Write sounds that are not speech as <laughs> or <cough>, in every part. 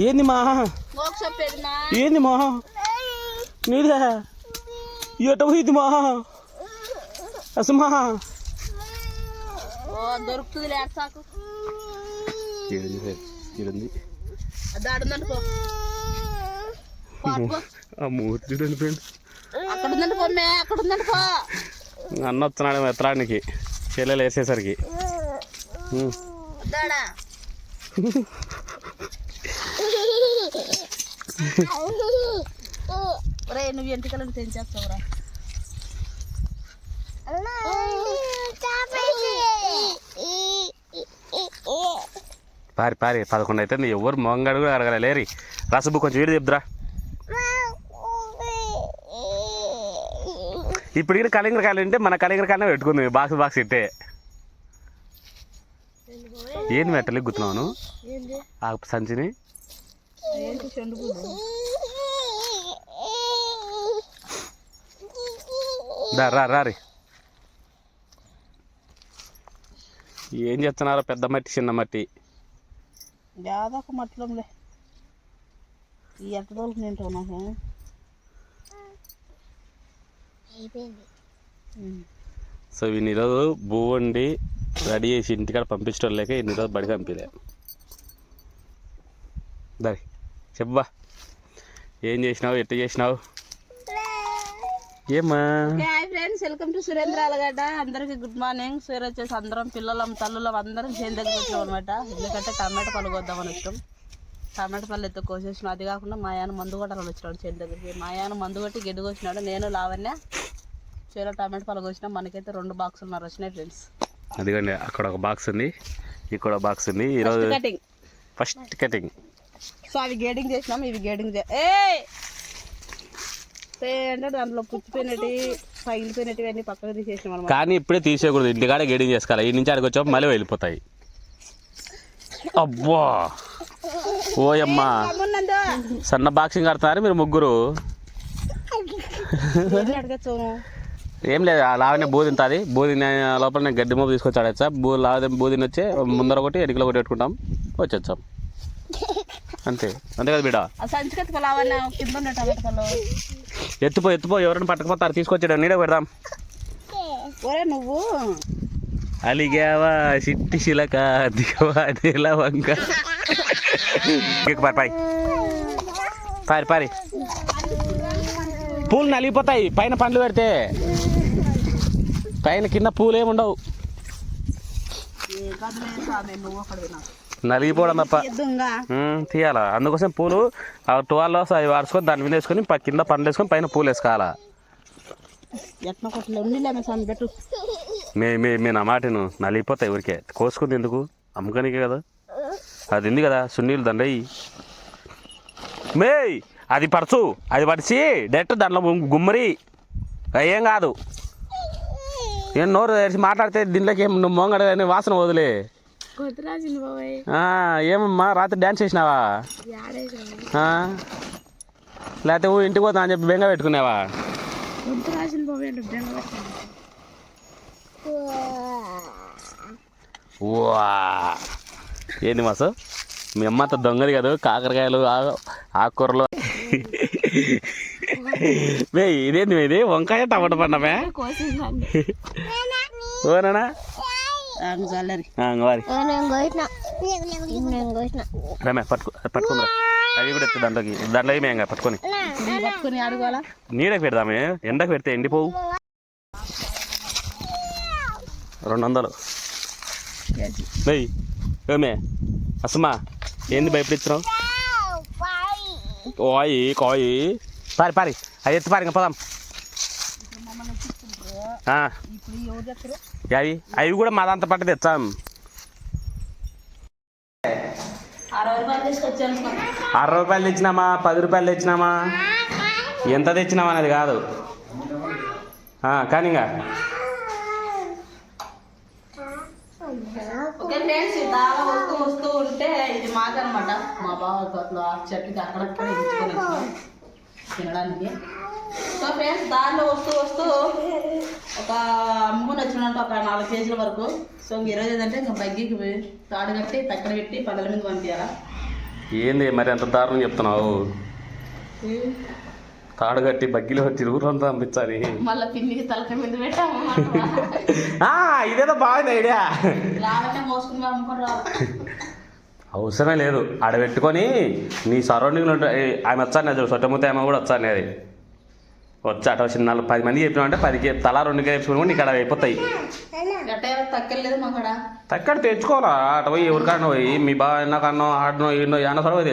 ఏంది మా? ఏంది మా? నీదే? ఎట పోయింది మా. అసమా దొరుకుతుంది ఇడుంది ఆ మూర్తి చూడండి ఫ్రెండ్ అక్కడ ఉందండి పో మే అక్కడ ఉందండి పో అన్న వస్తున్నాడు ఎత్తడానికి చెల్లెలు వేసేసరికి. <laughs> ఒరే నువ్వు ఎంటికలను తెంచేస్తావురా పారి పారి పదకొండు అయితే నీ ఎవరు మొంగడు కూడా అడగలే. లేరి రసబు కొంచెం వీడి చెప్దురా ఇప్పుడు ఇక్కడ కలింగరకాయలు ఉంటే మన కలింగరకాయలు పెట్టుకుంది బాక్స్ బాక్స్ ఇట్టే. ఏంది మెట్టలు గుతున్నాను ఏంది? ఆ సంచిని? ఏంటి రా ఏం చేస్తున్నారో పెద్ద మట్టి చిన్న మట్టి? యాదొక మట్లంలే ఈ ఎట్ట తోలుకు తింటావు నాకు సో ఇన్ని రోజు బూ వండి రెడీ చేసి ఇంటికాడ పంపించడం లేక ఇన్ని రోజు బడి పంపిలే. దరి చెప్పా ఏం చేసినావు? ఎట్ట చేసినావు? Hi friends welcome to Surendra Alagadda. అందరికి గుడ్ మార్నింగ్. సూర్య వచ్చేసి అందరం పిల్లలం తల్లులం అందరం చేను దగ్గర వచ్చాం అనమాట ఎందుకంటే టమాటా పళ్ళు కొద్దామని వచ్చాం టమాటా పళ్ళు ఎత్తు కోసేసినాం. అది కాకుండా మా ఆయన మందు కొట్టాలని వచ్చినాడు చేను దగ్గరికి. మా ఆయన మందు కొట్టి గడ్డి కోసినాడు. నేను లావణ్య చేలో టమాటా పళ్ళు కోసినాం. మనకైతే రెండు బాక్సులు వచ్చినాయి ఫ్రెండ్స్. అదిగోండి అక్కడ ఒక బాక్స్ ఉంది. ఇక్కడ బాక్స్ ఉంది. ఈరోజు కటింగ్ ఫస్ట్ కటింగ్ సో అవి గేడింగ్ చేసినాం ఇవి గేడింగ్ చే ఏ! అంటే దాంట్లో పుచ్చిపోయినట్టు పగిలిపోయినట్టు అన్ని పక్కకు తీసేసినాం అనమాట కానీ ఇప్పుడే తీసేయకూడదు ఇంటికాడ గేడింగ్ చేసుకోవాలి. ఈ నుంచి ఆడికి వచ్చాము మళ్ళీ వెళ్ళిపోతాయి. అబ్బా! ఓయమ్మా! సన్న బాక్సింగ్ ఆడుతున్నారు మీరు ముగ్గురు. ఏం లేదు ఆ లావనే బూది ఉంటుంది బూది లోపల నేను గడ్డి మూపు తీసుకొచ్చి ఆడేస్తా. బూ లావదే బూదిని వచ్చి ముందర ఒకటి ఎడికలు ఒకటి పెట్టుకుంటాం. వచ్చేస్తాం. అంతే. అంతే కదా బిడ్డ? ఎత్తుపో ఎత్తుపో ఎవరైనా పట్టకపోతారు? తీసుకొచ్చాడు నీడ పెడదాం. నువ్వు. అలిగావా చిట్టి శిలక దిగవా నీల వంక. పారి పారి. పారి పారి. పూలు నలిగిపోతాయి పైన పండ్లు పెడితే. పైన కింద పూలు ఏమి నలిగిపోవడం తప్ప తీయాలా? అందుకోసం పూలు ఆ టువాల్లో అవి వాడుకొని దాని మీద వేసుకొని కింద పండ్లు వేసుకొని పైన పూలు వేసుకోవాలా? మే మే మే నా మాటను నలిగిపోతాయి ఊరికే. కోసుకుంది ఎందుకు? అమ్ముకనికే కదా. అది ఉంది కదా సున్నీలు దండయి. మే అది పరచు అది పడిచి డైరెక్ట్ దాంట్లో గుమ్మరి. ఏం కాదు. ఏం నోరు తెరిచి మాట్లాడితే దీంట్లోకి ఏం నువ్వు మొంగడ అని వాసన వదిలే ఏమమ్మా రాత్రి డ్యాన్స్ చేసినావా? లేకపోతే ఊ ఇంటికి పోతా అని చెప్పి బెంగ పెట్టుకున్నావా? కొద్దిరాజుని బాబాయ్ అంటే బెంగ వా. ఏంది మాసు? మీ అమ్మ అంత దొంగది కదా కాకరకాయలు ఆకుకూరలు. మే ఇదేంది ఇది వంకాయ టమాటా పండమే? ఓనా రమే పట్టుకో పట్టుకుందా అవి కూడా ఎత్తు దాంట్లోకి. దాంట్లో ఏమేం పట్టుకొని. నీడకు పెడదామే. ఎండకు పెడితే ఎండిపోవు. రెండు వందలు వెయ్యి ఏమే అసమా ఏంది భయపడిస్తున్నావు కోయి కోయి. పారి పారి. అది ఎత్తి పారి ఇంకా పోదాం. అవి అవి కూడా మా దాంతో పట్టు తెచ్చాం. అరవై రూపాయలు తెచ్చినామా పది రూపాయలు తెచ్చినామా? ఎంత తెచ్చినామా అనేది కాదు. కానీ ఇంకా. ఓకే ఫ్రెండ్స్ వస్తూ వస్తూ ఉంటే ఇది మా బావ చెట్టుకి అక్కడక్కడ తినడానికి. సో ఫ్రెండ్స్ దారిలో వస్తూ వస్తూ ఒక అమ్ముకొని వచ్చినట్టు ఒక నాలుగు కేజీల వరకు. సో ఈరోజు ఏంటంటే ఇంకా బగ్గికి తాడు కట్టి తక్కడ పెట్టి పల్లెల మీద పంపించాలా. ఏంది మరి అంత దారుణం చెప్తున్నావు? తాడు కట్టి బగ్గిలో తిరుగురంతా పంపించాలి. మళ్ళీ పిన్నికి తలక మీద పెట్టాము. ఇదేదో బాగుంది ఐడియా. రావటే మోసుకుని అమ్ముకొని రావు అవసరమే లేదు. ఆడ పెట్టుకొని నీ సరౌండింగ్లో ఉంటే ఏ, ఆమె వచ్చాను నేను సొట్టముత్త ఆమె కూడా వచ్చాను అది. వచ్చి అటు చిన్న నాలుగు పది మంది చెప్పినా అంటే పదికి తలా రెండు వేసుకుని కూడా నీకు అక్కడ అయిపోతాయి. తక్కడ తెచ్చుకోవాలా? అటు పోయి ఎవరికన్నా పోయి మీ బావ ఎన్నకన్నో ఆడనో ఈడనో ఏమన్నా సరే పోయి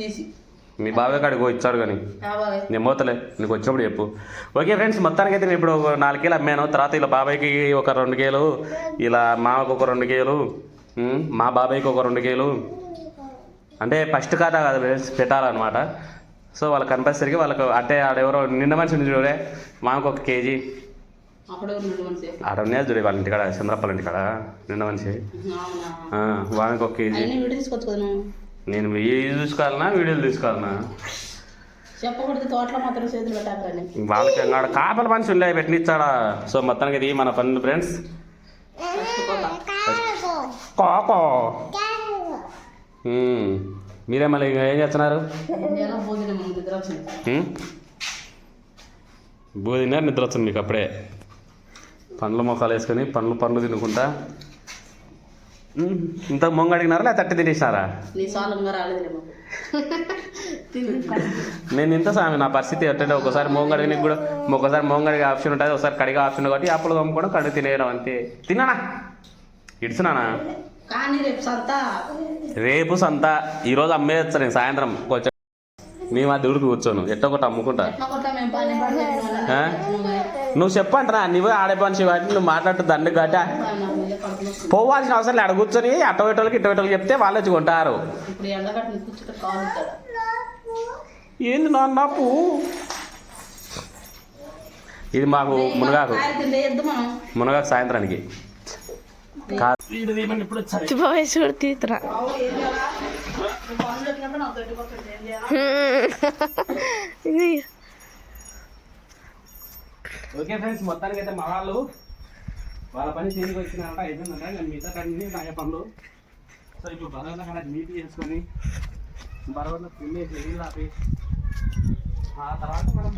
తీసి. మీ బావే కాడికి ఇచ్చాడు కానీ. నేను పోతలే నీకు వచ్చినప్పుడు చెప్పు. ఓకే ఫ్రెండ్స్ మొత్తానికి అయితే నేను ఇప్పుడు ఒక నాలుగు కేలు అమ్మాను. తర్వాత ఇలా బాబాయ్కి ఒక రెండు కేలు ఇలా మామకు ఒక రెండు కేలు మా బాబాయ్కి ఒక రెండు కేలు. అంటే ఫస్ట్ కాట కాదు ఫ్రెండ్స్ పెట్టాలన్నమాట. సో వాళ్ళకి కనిపించేసరికి వాళ్ళకు అంటే ఆడెవరో నిన్న మనిషి ఉంది చూడే. మామకు ఒక కేజీ. ఆడ ఉన్నాయి చూడే వాళ్ళ ఇంటికాడ చంద్రప్పల ఇంటికాడ నిన్న మనిషి. వానికి ఒక కేజీ. నేను వీడియో తీసుకోవాలన్నా వీడియోలు తీసుకోవాలన్నా చెప్పకూడదు తోటలో మాత్రం చేతులు పెట్టాకని వాళ్ళకి ఆడ కాపల మనిషి ఉండే పెట్టినిచ్చాడా? సో మొత్తానికి ఇది మన పనులు ఫ్రెండ్స్ కాకో. మీరే మళ్ళీ ఇంకా ఏం చేస్తున్నారు? భోజనం నిద్ర వచ్చింది మీకు అప్పుడే? పండ్ల మొక్కలు వేసుకొని పండ్లు పండ్లు తినుకుంటా. ఇంత మొంగ అడిగినారా లేదా తట్టి తినేసినారా? నేను ఇంత సామి నా పరిస్థితి ఎట్టంటే ఒకసారి మోంగ అడిగిన కూడా ఒకసారి మోంగ అడిగే ఆప్షన్ ఉంటుంది ఒకసారి కడిగే ఆప్షన్ కాబట్టి అప్పుడు తమ్ముకోవడం కడుగు తినేయడం అంతే. తిన్నానా? ఇడుచున్నానా కానీ రేపు సంతా. రేపు సంత. ఈరోజు అమ్మేయచ్చు నేను సాయంత్రం. కొంచెం మేము ఆ దేవుడికి కూర్చోను. ఎట్టో ఒకటి అమ్ముకుంటా? నువ్వు చెప్పంటరా. నువ్వు ఆడే పని కాబట్టి నువ్వు మాట్లాడుతూ దండు గట పోవాల్సిన అవసరం లేదు. కూర్చొని అటో ఇటోళ్ళకి ఇటో ఇటోళ్ళకి చెప్తే వాళ్ళు వచ్చి కొంటారు. ఏంది నాన్న పువ్వు ఇది మాకు మునగాకు. మునగాకు సాయంత్రానికి. తీతురా? ఓకే ఫ్రెండ్స్ మొత్తానికి అయితే మా వాళ్ళు వాళ్ళ పని చేతికి వచ్చినారంట అయిపోయిందంట నేను మిగతా కంటిన్యూ నా పనులు. సో ఇప్పుడు నీట్ చేసుకొని బరవన్న తినేసి ఆపి ఆ తర్వాత మనం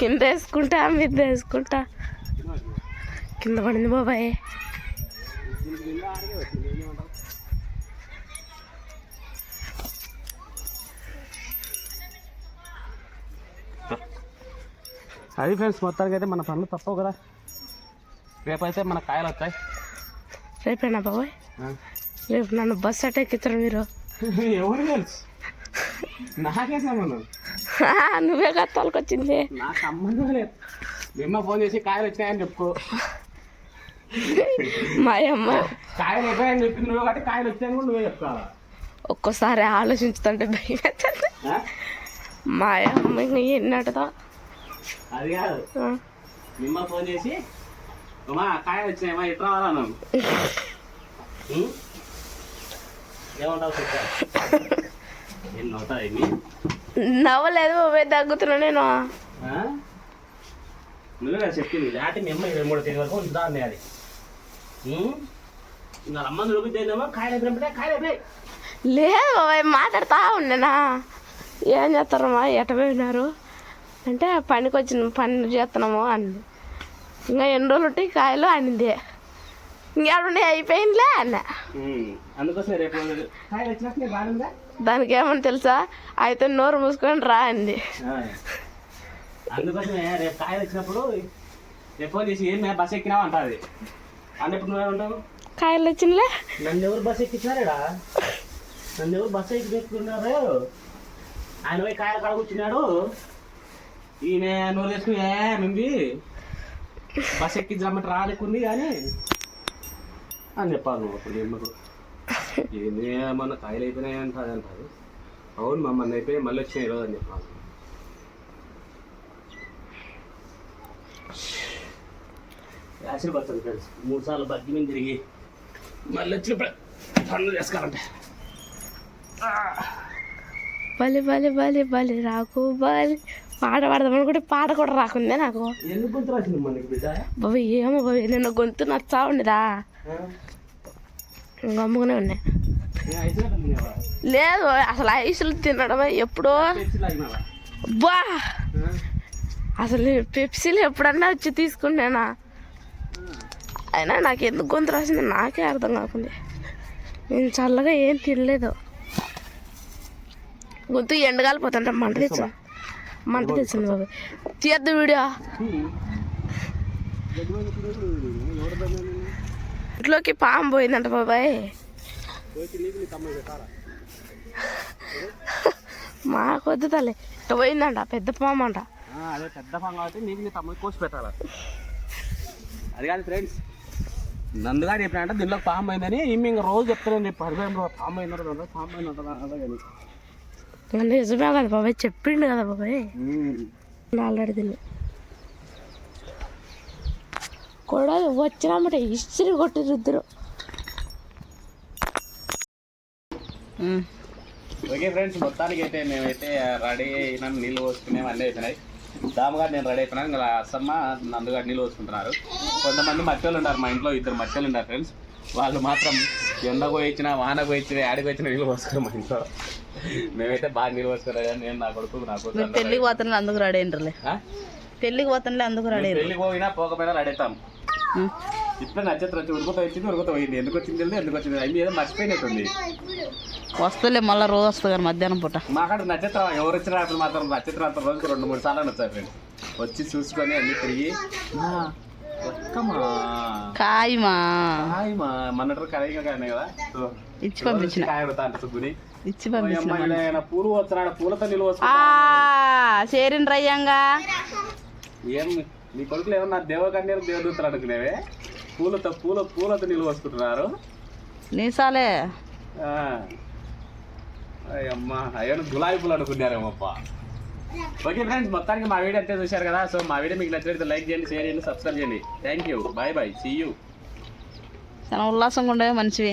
కింద వేసుకుంటా మీద వేసుకుంటా. కింద పడింది బాబాయ్. అది ఫ్రెండ్స్ మొత్తానికి అయితే మన పనులు తప్పవు కదా. రేపైతే మన కాయలు వస్తాయి. రేపేనా బాబాయ్? రేపు నన్ను బస్ అట్ట ఎక్కిస్తారు మీరు? ఎవరు తెలుసు? నాకే సంబంధం. <laughs> నువ్వే కదా తోలుకొచ్చింది. నా సంబంధం లేదు. నిమ్మ ఫోన్ చేసి కాయలు వచ్చినాయని చెప్పుకో. మా అమ్మ. కాయలు అయిపోయాయని నువ్వు కాబట్టి కాయలు వచ్చాయని కూడా నువ్వే చెప్పుకోవాలా ఒక్కోసారి ఆలోచించుతుంటే భయం ఆ? మా అమ్మ ఇంకా ఎన్నటదో అది కాదు. నిమ్మ ఫోన్ చేసి అమ్మా కాయలు వచ్చినాయమ్మా ఇట్లా రావాలను ఏమంటావు ఏం నవ్వుతావు ఏమి నవ్వలేదు దగ్గుతున్నా నేను? నువ్వే చెప్పింది. దాటి మీ అమ్మ ఇరవై మూడు తేదీ వరకు ఉంది అది. లేదు బాబాయ్ మాట్లాడుతా ఉండేనా ఏం చేస్తారమ్మా ఎట పోయినారు? అంటే పనికి వచ్చిన పని చేస్తున్నాము అంది. ఇంకా ఎన్ని రోజులు ఉంటాయి కాయలు అనింది. ఇంకేడున్నాయి అయిపోయిందిలే అన్న. దానికి ఏమని తెలుసా? అయితే నోరు మూసుకొని రా అంది. అందుకోసమే రేపు కాయలు వచ్చినప్పుడు రేపు ఫోన్ చేసి ఏం బస్ ఎక్కినావు నువ్వే ఉంటావు? కాయలు వచ్చినలే నన్ను ఎవరు బస్ ఎక్కించారా నన్ను ఎవరు బస్ ఎక్కిస్తున్నారు ఆయన పోయి కాయలు కాడ కూర్చున్నాడు ఈమె నూరు వేసుకుని ఏ మింది బస్ ఎక్కించమంటే రాలేకుంది కానీ. అని చెప్పాలి నువ్వు అప్పుడు ఎమ్మకు ఏంది మొన్న కాయలు అయిపోయినాయి అంటారు అంటారు. అవును మమ్మల్ని అయిపోయి మళ్ళీ వచ్చినాయి ఈరోజు అని చెప్పాలి. ఆశీర్వదించండి ఫ్రెండ్స్ మూడు సార్లు బగ్గి మీద తిరిగి మళ్ళీ వచ్చినప్పుడు పనులు చేసుకోవాలంటే బలి బలి బలి బలి రాకు బలి పాట పాడదాం అనుకుంటే పాట కూడా రాకుందే నాకు. బాబు ఏమో బాబు నిన్న గొంతు నచ్చా ఉండదా? గమ్ముగానే ఉన్నాయి లేదు అసలు ఐసులు తినడమే ఎప్పుడో. బా అసలు పెప్సీలు ఎప్పుడన్నా వచ్చి తీసుకున్నానా అయినా నాకు ఎందుకు గొంతు రాసింది? నాకే అర్థం కాకుండా. నేను చల్లగా ఏం తినలేదు. గొంతు ఎండగాలిపోతుంటే మంట తెచ్చింది. మంట తెచ్చింది బాబు. తీయద్దు వీడియో. ఇంట్లోకి పాము పోయిందంట బాబాయ్. మాకొద్దు తల్లి. ఇట్ట పోయిందంట పెద్ద పాము అంట. అదే పెద్ద ఫామ్ కాబట్టి నీకు నీ తమ్ముడు కోసి పెట్టాలి? అది కాదు ఫ్రెండ్స్ నందుగా చెప్పినంటే దీనిలో పాము అయిందని ఈమె ఇంకా రోజు చెప్తానని చెప్పి హరిభయం పాము అయినారు దాంట్లో పాము ఇంకా నిజమే కదా బాబాయ్ చెప్పిండు కదా బాబాయ్. ఆల్రెడీ తిని. కూడా వచ్చినామట ఇస్త్రీ కొట్టిరు ఇద్దరు. ఓకే ఫ్రెండ్స్ మొత్తానికి అయితే మేమైతే రెడీ అయినా నీళ్ళు పోసుకునే అన్నీ అయిపోయినాయి. దామగారు నేను రెడీ అయిపోయినా ఇంకా అసమ్మ నందుగారు నీళ్ళు పోసుకుంటున్నారు. కొంతమంది మట్టెలు ఉన్నారు మా ఇంట్లో ఇద్దరు మట్టెలు ఉన్నారు ఫ్రెండ్స్ వాళ్ళు మాత్రం ఎండ పోయించిన వాన పోయించిన ఆడికి వచ్చిన నీళ్ళు పోసుకున్నారు మా ఇంట్లో. మేమైతే బాగా నీళ్ళు పోసుకున్నారు కానీ నేను నా కొడుకు నా మీరు కొడుకు పెళ్ళికి పోతానులే అందుకు రెడీ అయ్యిండ్రులే ఆ? పెళ్ళికి పోతానులే అందుకు రెడీ పెళ్ళికి పోయినా పోకపోయినా రెడీ అవుతాం. ఇప్పుడే నక్షత్రం వచ్చి ఉరుకుతా వచ్చింది ఉరుకుతా పోయింది. ఎందుకు వచ్చింది తెలియదు ఎందుకు వచ్చింది అవి ఏదో మర్చిపోయినట్టుంది. వస్తలే మళ్ళీ రోజు వస్తుంది కానీ మధ్యాహ్నం పూట. మాకాడ నక్షత్రం ఎవరు వచ్చినా అప్పుడు మాత్రం నక్షత్రం అంత రోజుకు రెండు మూడు సార్లు వచ్చాయి ఫ్రెండ్. వచ్చి చూసుకొని అన్ని తిరిగి "మా, ఒక్కమా. కాయమా? హాయ్ మా మొన్నటి కరైగా కానీ కదా. ఇచ్చి పంపించిన. కాయ పెడతా అంటే సుబ్బుని. ఇచ్చి పంపించిన అమ్మ, ఈయన పూలు వస్తున్నాడు పూలతో నిల్వ చేరిన రయ్యంగా ఏం నీ కొడుకులు ఏమన్నా దేవకన్యలు దేవదూతలు అనుకునేవే? పూలతో పూల పూలతో నిల్వ వస్తుంటున్నారు నీసాలే. ఆ. అయ్యమ్మ అయ్యో గులాబీ పూలు అనుకున్నారేమప్ప ఓకే ఫ్రెండ్స్ మొత్తానికి మా వీడియో అంతే చూశారు కదా. సో మా వీడియో మీకు నచ్చినట్లయితే లైక్ చేయండి షేర్ చేయండి సబ్స్క్రైబ్ చేయండి. Thank you bye bye see you చాలా ఉల్లాసంగా ఉండేవి మంచివి